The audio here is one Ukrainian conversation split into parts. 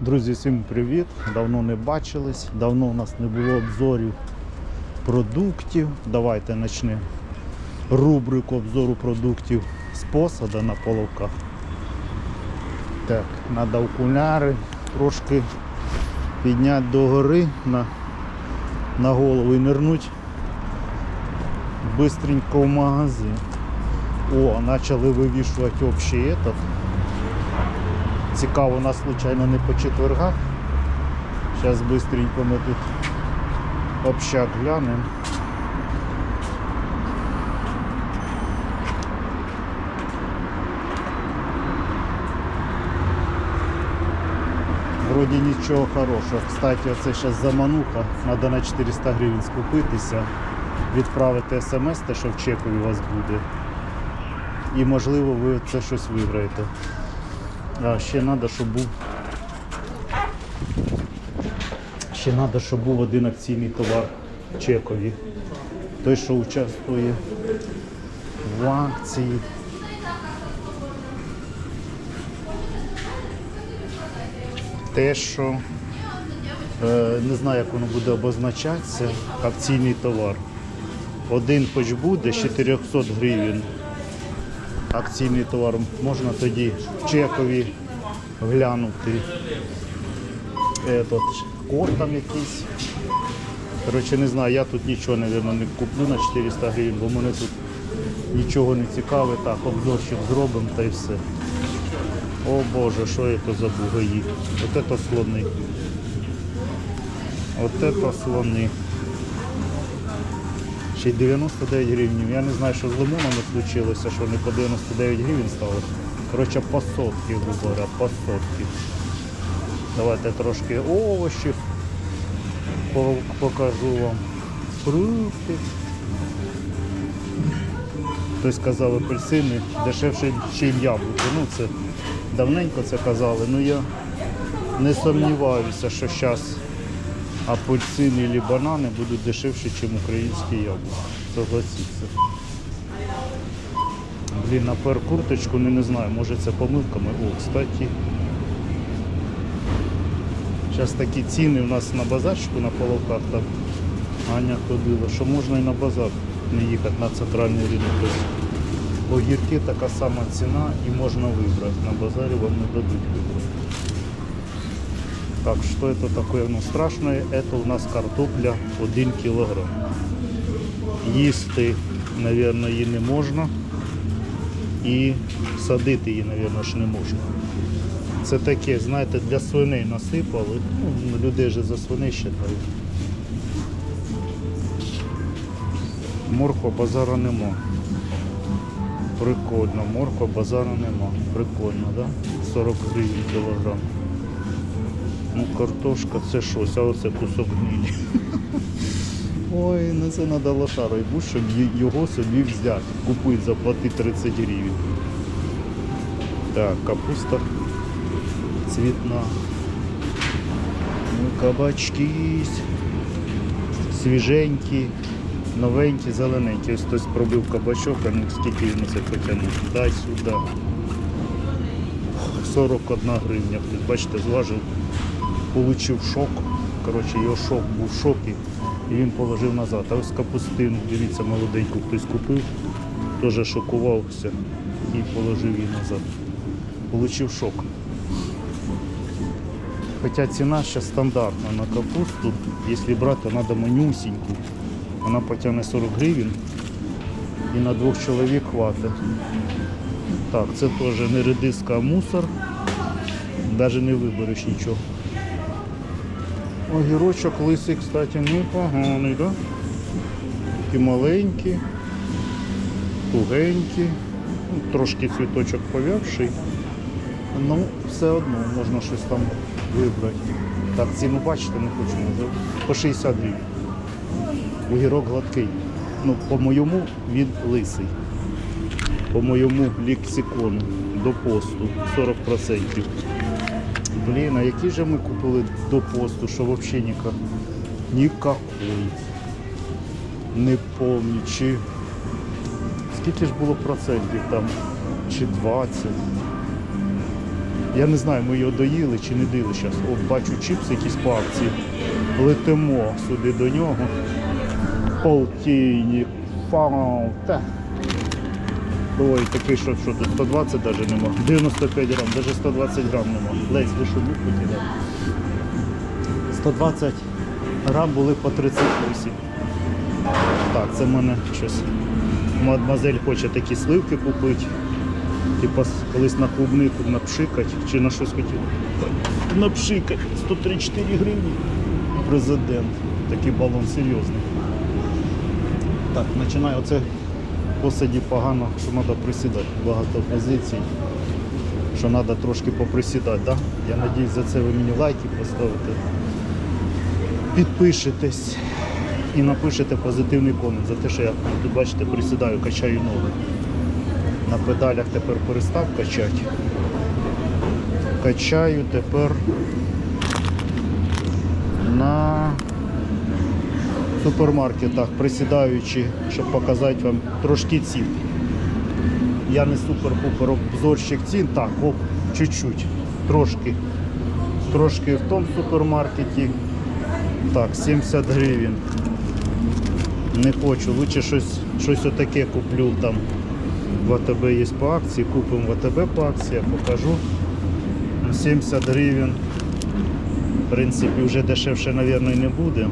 Друзі, всім привіт! Давно не бачились, давно у нас не було обзорів продуктів. Давайте почнемо рубрику обзору продуктів з посада на половках. Так, треба окуляри трошки підняти догори на, на голову і нирнуть бистренько в магазин. О, почали вивішувати общий этот. Цікаво, нас случайно не по четвергах. Зараз быстренько ми тут общак глянемо. Вроді нічого хорошого. Кстати, оце зараз замануха. Треба на 400 гривень скупитися, відправити смс, те, що в чеку у вас буде. І можливо ви це щось виграєте. А, ще треба, щоб був. Ще треба, щоб був один акційний товар чекові. Той, що участвує в акції. Те, що е, не знаю, як воно буде обозначатися, акційний товар. Один хоч буде з 400 гривень акційний товар, можна тоді чекові глянути. Этот, код там якийсь. Коротше, не знаю, я тут нічого, мабуть, не куплю на 400 гривень, бо мене тут нічого не цікаве. Так, обзорчик зробимо та й все. О Боже, що це за бугаї? От це слони. От це слони. Й 99 гривень. Я не знаю, що з лимонами случилося, що вони по 99 гривень стали. Коротше, по сотки, грубо говоря, по сотки. Давайте трошки овочів покажу вам. Фрукти. Хтось казав апельсини дешевше, ніж яблуки. Ну це давненько це казали. Ну я не сумніваюся, що зараз апельсини або банани будуть дешевші, ніж українські яблука. Согласіться. Блін, напер курточку, не, не знаю, може це помилками. О, кстати. Зараз такі ціни у нас на базарчику на половках там Аня ходила, що можна і на базар не їхати на центральний ринок. Огірки така сама ціна і можна вибрати. На базарі вам не дадуть вибрати. Так, что это такое ну, страшное? Это у нас картопля 1 кілограм. Їсти, мабуть, її не можна. І садити її, мабуть, не можна. Це таке, знаєте, для свиней насипали. Ну, людей же за свиней вважають. Морква базара нема. Прикольно, морква базара нема. Прикольно, да? 40 гривень кілограм. Ну, картошка це щось, а оце кусок гнилі. Ой, на це треба лошарою бути, щоб його собі взяти. Купити, заплатити 30 гривень. Так, капуста цвітна. Ну, кабачки свіженькі, новенькі, зелененькі. Ось хтось пробив кабачок, а ну скільки він це потягнув. Дай сюди. 41 гривня. Бачите, зважив получив шок. Коротше, його шок був в шокі і він положив назад. А ось капустину, дивіться, молоденьку хтось купив, теж шокувався і положив її назад. Получив шок. Хоча ціна ще стандартна на капусту, якщо брати, то треба манюсіньку. Вона потягне 40 гривень і на двох чоловік хватить. Так, це теж не редиска, а мусор. Навіть не вибереш нічого. Огірочок лисий, кстати, непоганий, да? Такі маленькі, тугенькі, ну, трошки цвіточок пов'явший. Ну, все одно можна щось там вибрати. Так, ціну бачите, не хочу. По 60 гривень. Огірок гладкий. Ну, по-моєму, він лисий. По моєму лексикону до посту 40%. Блін, а які же ми купили до посту, що взагалі ніяка, ніякої. Не пам'ятаю, чи скільки ж було процентів там, чи 20. Я не знаю, ми його доїли чи не доїли зараз. От бачу чіпси якісь по акції. Летимо сюди до нього. Полтинник, фаута. Ой, такий що, що тут 120 навіть нема. 95 грам, навіть 120 грам нема. Лесь, ви що муку кидав? 120 грам були по 38. Так, це в мене щось. Мадмазель хоче такі сливки купити. Типа колись на клубнику напшикать, чи на щось хотів. Напшикать 134 гривні. Президент. Такий балон серйозний. Так, починаю. Оце посаді погано, що треба присідати. Багато позицій. Що треба трошки поприсідати, да? Я сподіваюся, за це ви мені лайки поставите. Підпишетесь і напишете позитивний комент за те, що я тут бачите, присідаю, качаю ноги. На педалях тепер перестав качати. Качаю тепер на супермаркетах, присідаючи, щоб показати вам трошки цін. Я не супер-пупер обзорщик цін, так, оп, чуть-чуть, трошки. Трошки в тому супермаркеті. Так, 70 гривень. Не хочу, лучше щось, щось отаке куплю там. В АТБ є по акції, купимо в АТБ по акції, я покажу. 70 гривень. В принципі, вже дешевше, мабуть, не буде.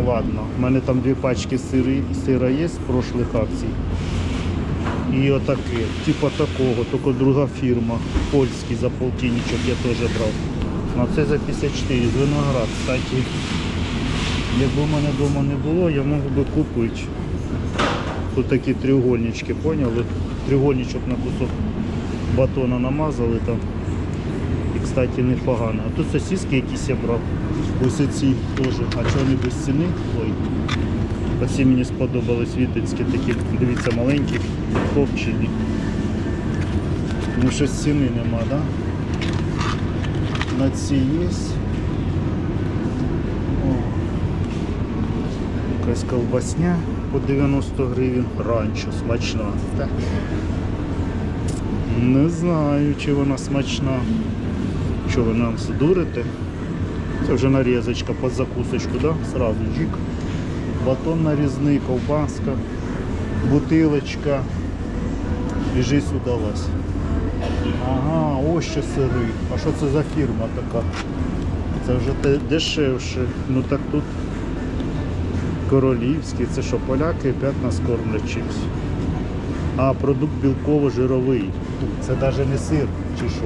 Ну ладно, у мене там дві пачки сири, сира є з прошлих акцій. І отаке, типа такого, тільки друга фірма, польський за полтинничок я теж брав. А це за 54, з виноград, кстати. Якби в мене вдома не було, я мог би купити. Тут такі треугольнички, поняли? Треугольничок на кусок батона намазали там. Кстати, непогано. А тут сосиски якісь я брав. Ось ці теж. А чого вони без ціни? Ой. Оці мені сподобались вітинські такі, дивіться, маленькі, копчені. Тому що ціни нема, так? Да? На ці є. О. Якась ковбасня по 90 гривень. Ранчо смачна. Так. Не знаю, чи вона смачна. Що ви нам здурите? Це вже нарізочка під закусочку, да? Сразу джик. Батон нарізний, ковбаска, бутилочка. Біжи сюди Лесь. Ага, ось що сири. А що це за фірма така? Це вже дешевше. Ну так тут королівський. Це що, поляки опять нас кормлять чимось. А, продукт білково-жировий. Це навіть не сир чи що.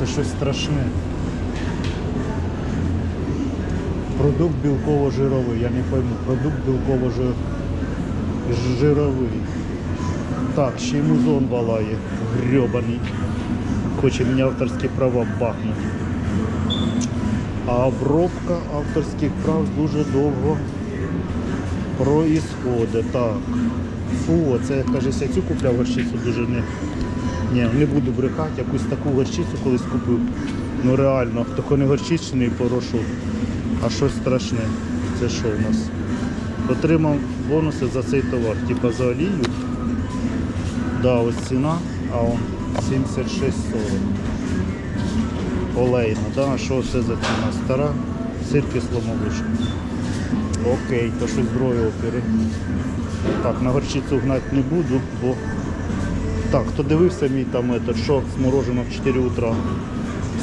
Це щось страшне. Продукт білково-жировий, я не пойму. Продукт білково-жировий. Так, ще й музон валає. Грьобаний. Хоче мені авторські права бахнути. А обробка авторських прав дуже довго проїсходить. Так. Фу, це кажеться, цю купляв горчицю дуже не. Ні, не буду брехати, якусь таку горчицю колись купив. Ну реально, тільки не горчичний порошок, а щось страшне. Це що в нас? Отримав бонуси за цей товар, типа за олію. Да, ось ціна, а он 76,40. Олейна, да? а що це за ціна? Стара? Сир кисломолочка. Окей, то щось другої опери. Так, на горчицю гнати не буду, бо так, хто дивився мій там этот, що з мороженого в 4 утра.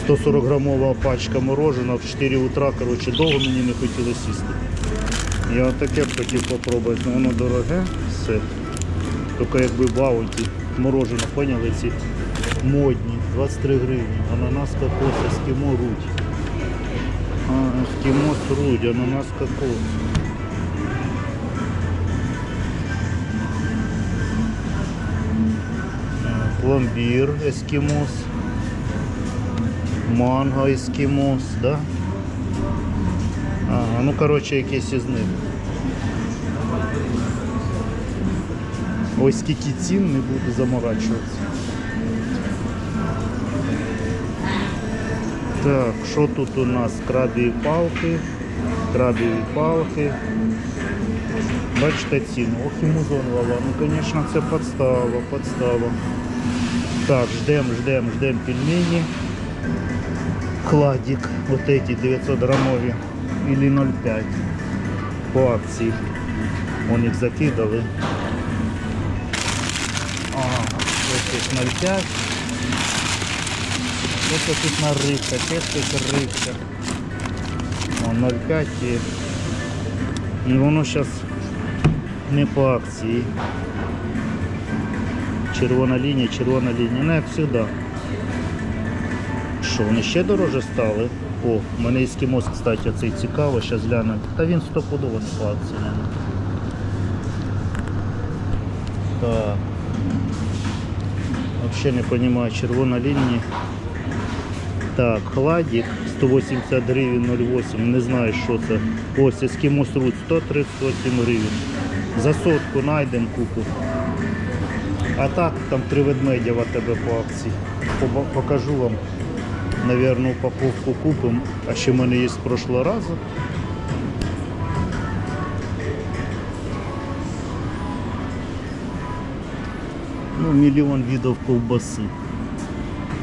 140 грамова пачка мороженого в 4 утра, коротше, довго мені не хотілося сісти. Я таке б хотів попробувати, але воно дороге, все. Тільки якби баунті, морожено, поняли ці модні, 23 гривні. Ананас кокос, ескімо рудь. А, ескімос рудь, ананас кокос. Пломбір ескімос. Манго ескімос, да? Ага, ну коротше якийсь із них. Ось скільки цін не буду заморачуватися. Так, що тут у нас? Крабові палки, крабові палки. Бачите ціну. Ох і музон. Ну, звісно, це подстава, подстава. Так, ждем, ждем, ждем пельмени. Кладик, вот эти 900 граммові или 0,5 по акції. Вон їх закидали. Ага, ось тут 0,5. Ось тут наривка, теж тут ривка. О, 0,5 є. І воно зараз не по акції. Червона лінія, червона лінія. Ну як завжди. Що, вони ще дороже стали? О, мене ескімос, кстати, цей цікаво, зараз гляну. Та він стопудово не акції. наверно. Так. Взагалі не розумію, червона лінія. Так, хладик 180 гривень 0,8, не знаю що це. Ось ескімос рут 138 гривень. За сотку знайдемо купу. А так, там три ведмедя в АТБ по акції. Покажу вам. Наверное, упаковку купимо. А ще в мене є з прошлого разу. Ну, мільйон видов ковбаси.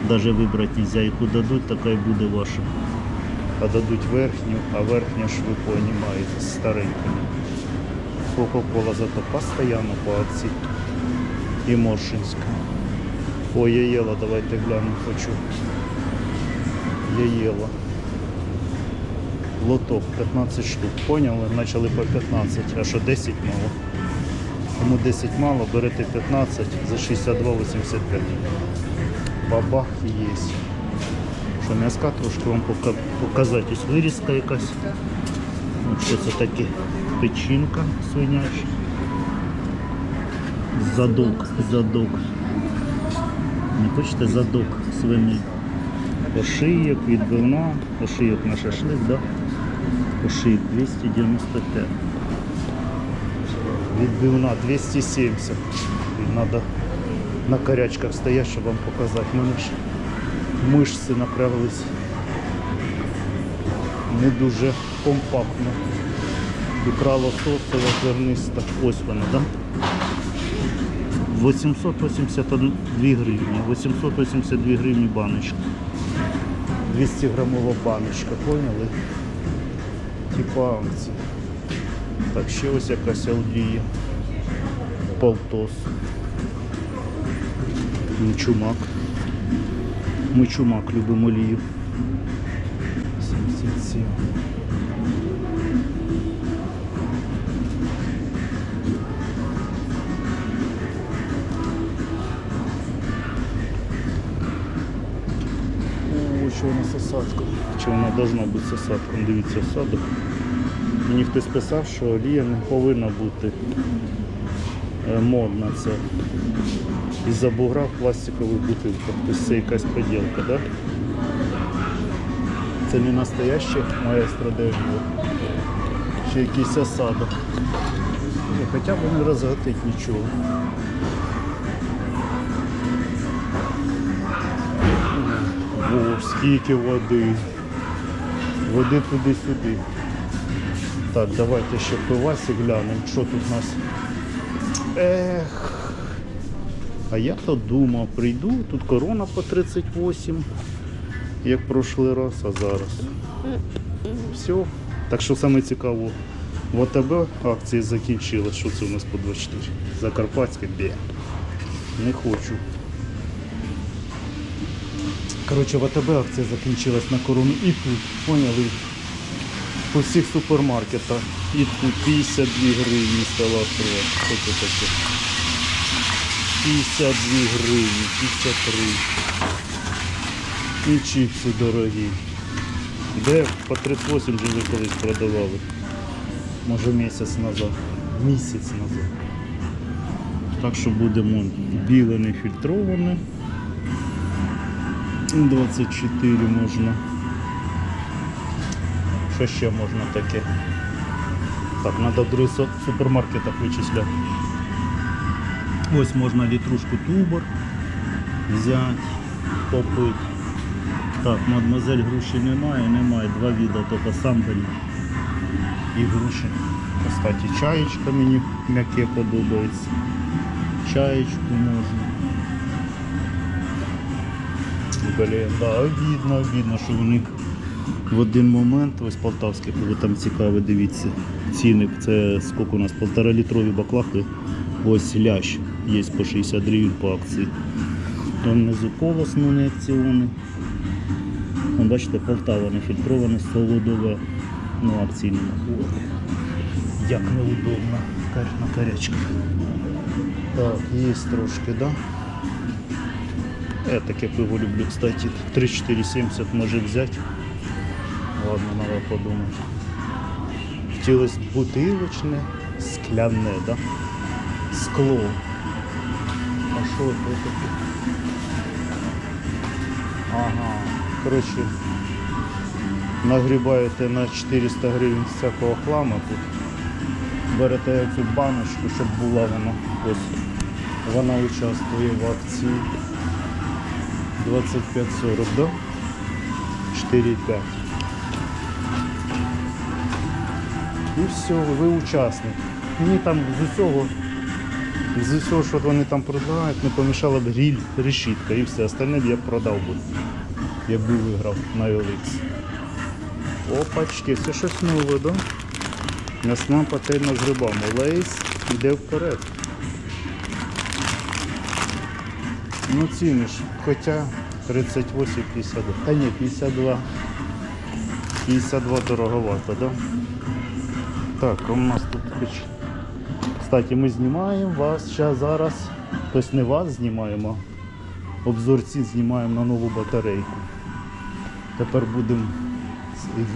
Даже вибрати нельзя, яку дадуть, така і буде ваша. А дадуть верхню, а верхня ж ви понімаєте, старенька. Кока-кола зато постоянно по акції. І Моршинська. Ой, я їла, давайте глянемо, хочу. Я їла. Лоток 15 штук. Поняли? Почали по 15, а що 10 мало. Кому 10 мало, берете 15 за 62,85. Бабах є. Що м'язка трошки вам показати. Ось вирізка якась. От що це таке? Печінка свиняча. Задок, задок. Не хочете задок свиний. Ошийок, відбивна, ошийок на шашлик, да? Ошийок 295. Відбивна 270. І Треба на корячках стояти, щоб вам показати. У ж мишці напряглись. Не дуже компактно. Ікра лососова, зерниста. Ось вона, так? Да? 882 гривні. 882 гривні баночка. 200 грамова баночка, поняли? Типа акції. Так, ще ось якась алдія. Полтос. Мичумак. Мичумак любимо олію. 77. Осадком. Чи вона должна бути з осадком? Дивіться, осадок. Мені хтось писав, що олія не повинна бути е, модна. Це із-за бугра в пластикових бутилках. Тобто це якась поділка, так? Да? Це не настояще маестро дерево. Ще якийсь осадок. Хоча б не розгатить нічого. О, скільки води. Води туди-сюди. Так, давайте ще пивасі глянемо, що тут у нас. Ех. А я то думав, прийду, тут корона по 38, як прошлий раз, а зараз. Все. Так що саме цікаво, в АТБ акції закінчились. Що це у нас по 24? Закарпатське бє. Не хочу. Коротше, в АТБ акція закінчилась на корону і тут, поняли? По всіх супермаркетах. І тут 52 гривні стала открывать. Що це таке? 52 гривні, 53. І чіпси дорогі. Де по 38 же ви колись продавали? Може місяць назад. Місяць назад. Так що будемо біле не фільтроване. 24 можна. Що ще можна таке? Так, треба в супермаркетах вичисляти. Ось можна літрушку тубор взяти, попити. Так, мадемуазель груші немає, немає. Два віда, тільки самбель і груші. Кстати, чаєчка мені м'яке подобається. Чаєчку можна. Блін, да, обідно, обідно, що вони в один момент, ось полтавське, коли там цікаве, дивіться, ціни, це скільки у нас, полтора літрові баклахи, ось лящ є по 60 гривень по акції. Там внизу не акціони. Вон, бачите, Полтава нефільтроване, солодове, ну акції нема. Як неудобно на корячках. Так, є трошки, да? Я таке пиво люблю, кстати. 3-4,70 може взяти. Ладно, надо подумати. Хотілося бутилочне, скляне, да? Скло. А що це таке? Ага. Коротше, нагрібаєте на 400 гривень всякого хламу тут. Берете цю баночку, щоб була вона. Ось вона участвує в акції 25-40, да? 4,5. І все, ви учасник. Мені там з усього, з усього, що вони там продають, не помішала б гріль, решітка і все. Остальне б я продав би, якби виграв на OLX. Опачки, це щось нове, да? М'ясна пательня з грибами. Лейс йде вперед. Ну ціни ж, хоча 38,52. Та ні, 52. 52 дороговато, да? Так, у нас тут хоч. Кстати, ми знімаємо вас ще зараз. Тобто не вас знімаємо, а обзор цін знімаємо на нову батарейку. Тепер будемо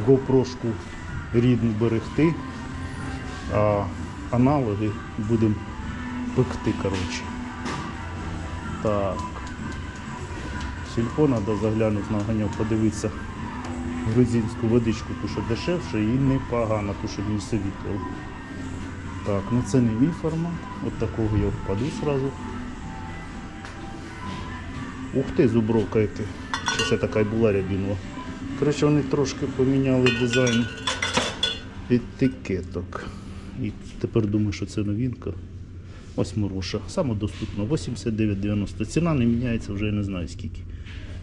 GoPro-шку рідну берегти, а аналоги будемо пекти, коротше. Так. Сільпо треба заглянути на ганьок, подивитися грузинську водичку, ту, що дешевше і непогано, ту, що не совітував. Так, ну це не мій формат. От такого я впаду сразу. Ух ти, зубровка яка. Чи це така була рябінова. Коротше, вони трошки поміняли дизайн етикеток. І тепер думаю, що це новинка. Ось Муруша. Саме доступно 89,90. Ціна не міняється вже я не знаю скільки.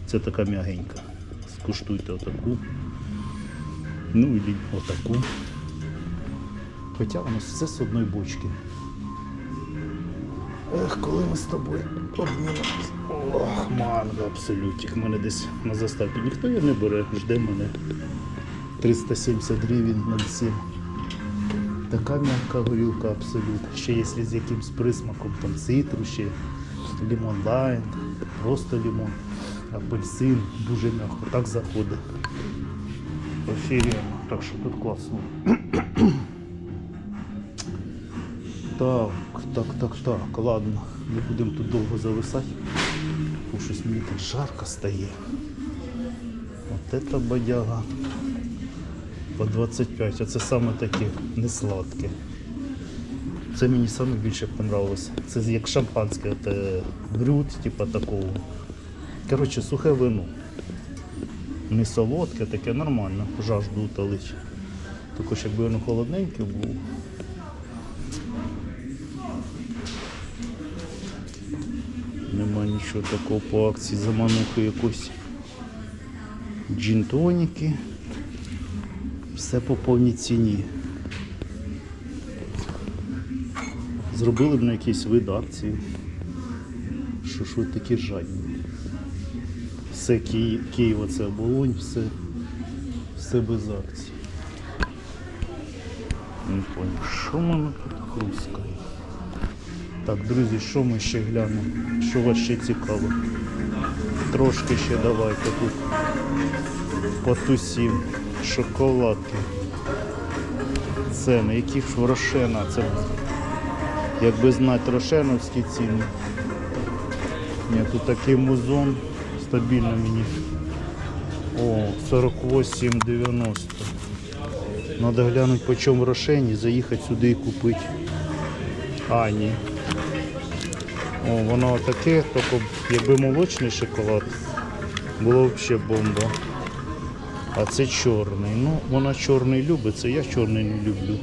Це така м'ягенька. Скуштуйте отаку. Ну і отаку. Хоча воно все з одної бочки. Ех, коли ми з тобою обнімемось. Ох, манго абсолютик. Мене десь на заставці ніхто її не бере, жде мене. 370 гривень на 7. Така м'яка горілка абсолют. Ще якщо з якимсь присмаком, там цитру ще, лимон лайн, просто лимон, апельсин, дуже м'яко. Так заходить. Офігенно. Так що тут класно. Так, так, так, так, ладно. Не будемо тут довго зависати. Бо щось мені так жарко стає. От це бодяга. По 25, а це саме таке несладке. Це мені саме більше понравилось. Це як шампанське, це брют, типа такого. Коротше, сухе вино. Не солодке, таке нормально, жажду утолить. Також якби воно холодненьке було. Нема нічого такого по акції заманухи якось. Джин-тоніки. Все по повній ціні. Зробили б на якийсь вид акції. Що ж ви такі жадні? Все Ки... Києва це оболонь, все, все без акцій. Не понял, що мене тут хрускає? Так, друзі, що ми ще глянемо? Що вас ще цікаво? Трошки ще давайте тут потусім. Шоколадки. Ціни, які ж в Рошена. Це якби знати рошеновські ціни. Ні, тут такий музон стабільно мені. О, 48,90. Надо глянути по чому Рошені, заїхати сюди і купити. А, ні. О, воно таке, тільки якби молочний шоколад, було взагалі бомба. А це чорний. Ну, вона чорний любить, це я чорний не люблю.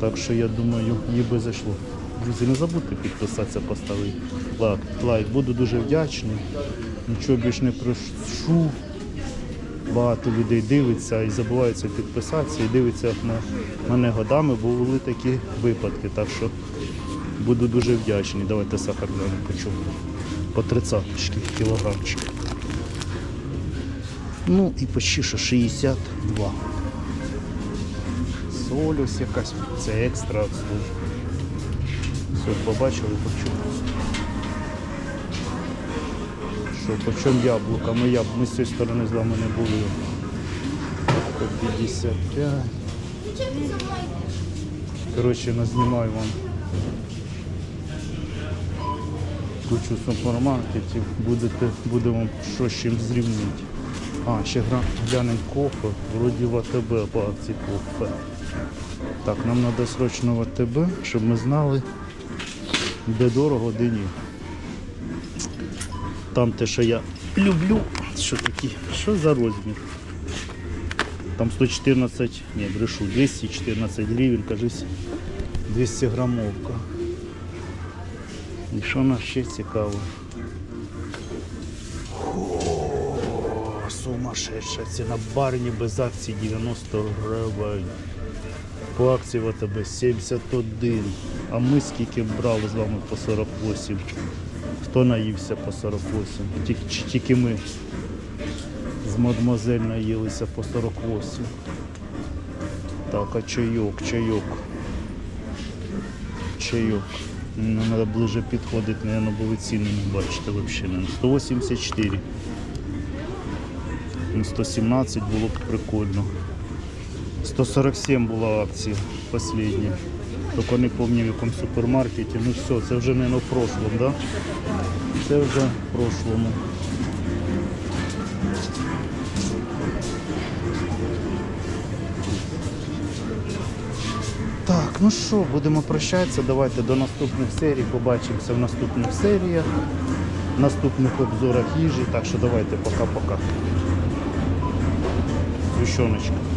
Так що я думаю, їй би зайшло. Друзі, не забудьте підписатися, поставити лайк. лайк. Буду дуже вдячний. Нічого більш не прошу. Багато людей дивиться і забуваються підписатися і дивиться на мене годами, бо були такі випадки. Так що буду дуже вдячний. Давайте сахар глянемо по чому. По 30 кілограмчик. Ну і почти що 62. Соль ось якась, це екстра обслужка. Все, побачили, по чому. Що, по чому яблука? Ми, яб... Ми з цієї сторони з вами не були. По 55. Коротше, назнімаю вам кучу супермаркетів, будете, буде вам що з чим зрівнити. А, ще глянемо кофе, вроді в АТБ по акції кофе. Так, нам треба срочно в АТБ, щоб ми знали, де дорого, де ні. Там те, що я люблю, що такі, що за розмір? Там 114, ні, брешу, 214 гривень, кажись, 200 грамовка. І що нас ще цікаво? О, сумасшедша ціна барні без акції 90 гривень. По акції в АТБ 71. А ми скільки брали з вами по 48. Хто наївся по 48? Тільки, тільки ми з мадемуазель наїлися по 48. Так, а чайок, чайок. Чайок. Треба ближе підходити, бо ви ціни не бачите взагалі. 184. Ну, 117 було б прикольно. 147 була акція последня. Тільки не пам'ятаю в якому супермаркеті. Ну все, це вже не в прошлому, да? Це вже в прошлому. Так, ну що, будемо прощатися. Давайте до наступних серій. Побачимося в наступних серіях, в наступних обзорах їжі. Так що давайте пока-пока. Свящоночка.